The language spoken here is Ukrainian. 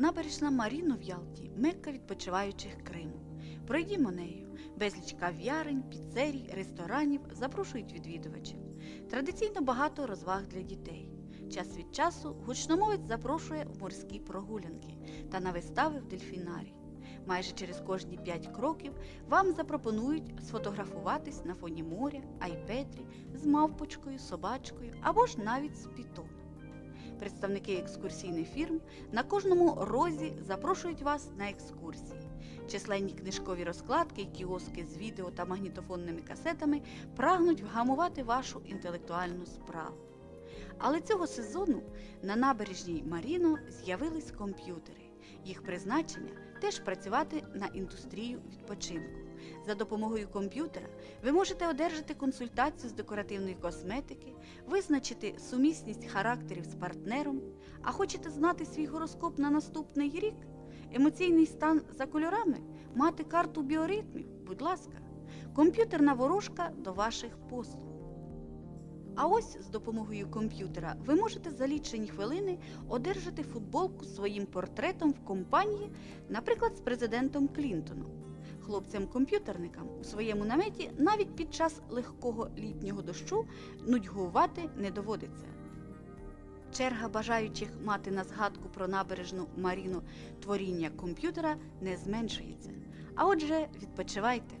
Набережна Маріно в Ялті мекка відпочиваючих Криму. Пройдімо нею. Безліч кав'ярень, піцерій, ресторанів запрошують відвідувачів. Традиційно багато розваг для дітей. Час від часу гучномовець запрошує в морські прогулянки та на вистави в дельфінарій. Майже через кожні 5 кроків вам запропонують сфотографуватись на фоні моря, айпетрі, з мавпочкою, собачкою або ж навіть з пітоном. Представники екскурсійних фірм на кожному розі запрошують вас на екскурсії. Численні книжкові розкладки, кіоски з відео та магнітофонними касетами прагнуть вгамувати вашу інтелектуальну справу. Але цього сезону на набережній Маріно з'явились комп'ютери. Їх призначення теж працювати на індустрію відпочинку. За допомогою комп'ютера ви можете одержати консультацію з декоративної косметики, визначити сумісність характерів з партнером, а хочете знати свій гороскоп на наступний рік, емоційний стан за кольорами, мати карту біоритмів, будь ласка, комп'ютерна ворожка до ваших послуг. А ось з допомогою комп'ютера ви можете за лічені хвилини одержати футболку своїм портретом в компанії, наприклад, з президентом Клінтоном. Хлопцям-комп'ютерникам у своєму наметі навіть під час легкого літнього дощу нудьгувати не доводиться. Черга бажаючих мати на згадку про набережну Маріну творіння комп'ютера не зменшується. А отже, відпочивайте!